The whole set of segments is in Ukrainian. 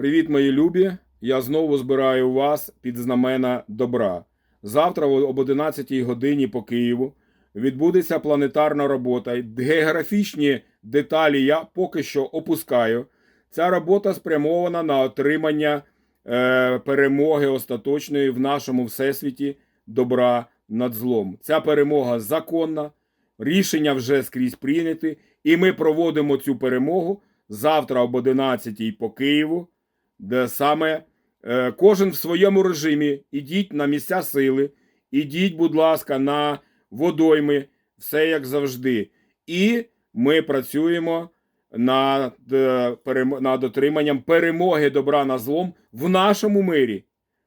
Привіт, мої любі! Я знову збираю вас під знамена добра. Завтра об 11 годині по Києву відбудеться планетарна робота. Географічні деталі я поки що опускаю. Ця робота спрямована на отримання е, перемоги остаточної в нашому всесвіті добра над злом. Ця перемога законна, рішення вже скрізь прийняті, і ми проводимо цю перемогу завтра об 11 по Києву, де саме е, кожен в своєму режимі. Ідіть на місця сили, ідіть, будь ласка, на водойми, все як завжди. І ми працюємо над, е, над отриманням перемоги добра над злом в нашому мирі,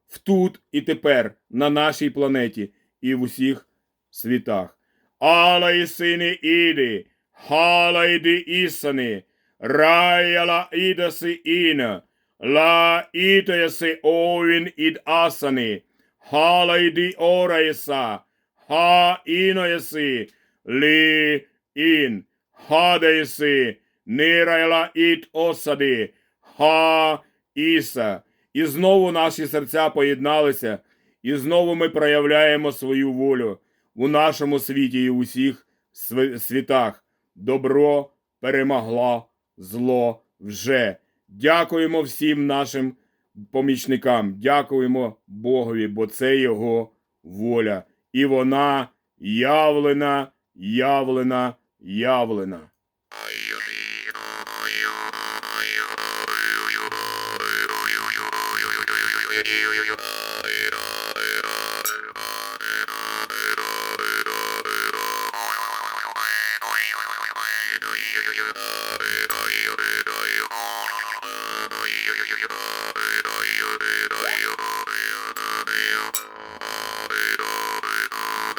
в тут і тепер, на нашій планеті і в усіх світах. Алла і сини іди, хала іди ісани, раяла ідаси іна, ла ітаяси овін ід асани, хала іди ораяса, ха інояси, лі ін, хадаєси, нирайла іт осади, ха іса. І знову наші серця поєдналися, і знову ми проявляємо свою волю у нашому світі і у всіх світах. Добро перемогло зло вже. Дякуємо всім нашим помічникам, дякуємо Богові, бо це його воля. І вона явлена, явлена, явлена.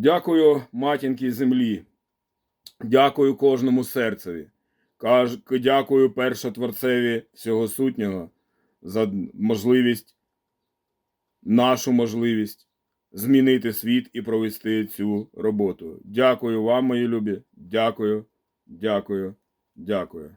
Дякую матінки землі. Дякую кожному серцеві. Дякую першотворцеві всього сутнього за можливість, нашу можливість змінити світ і провести цю роботу. Дякую вам, мої любі. Дякую, дякую, дякую.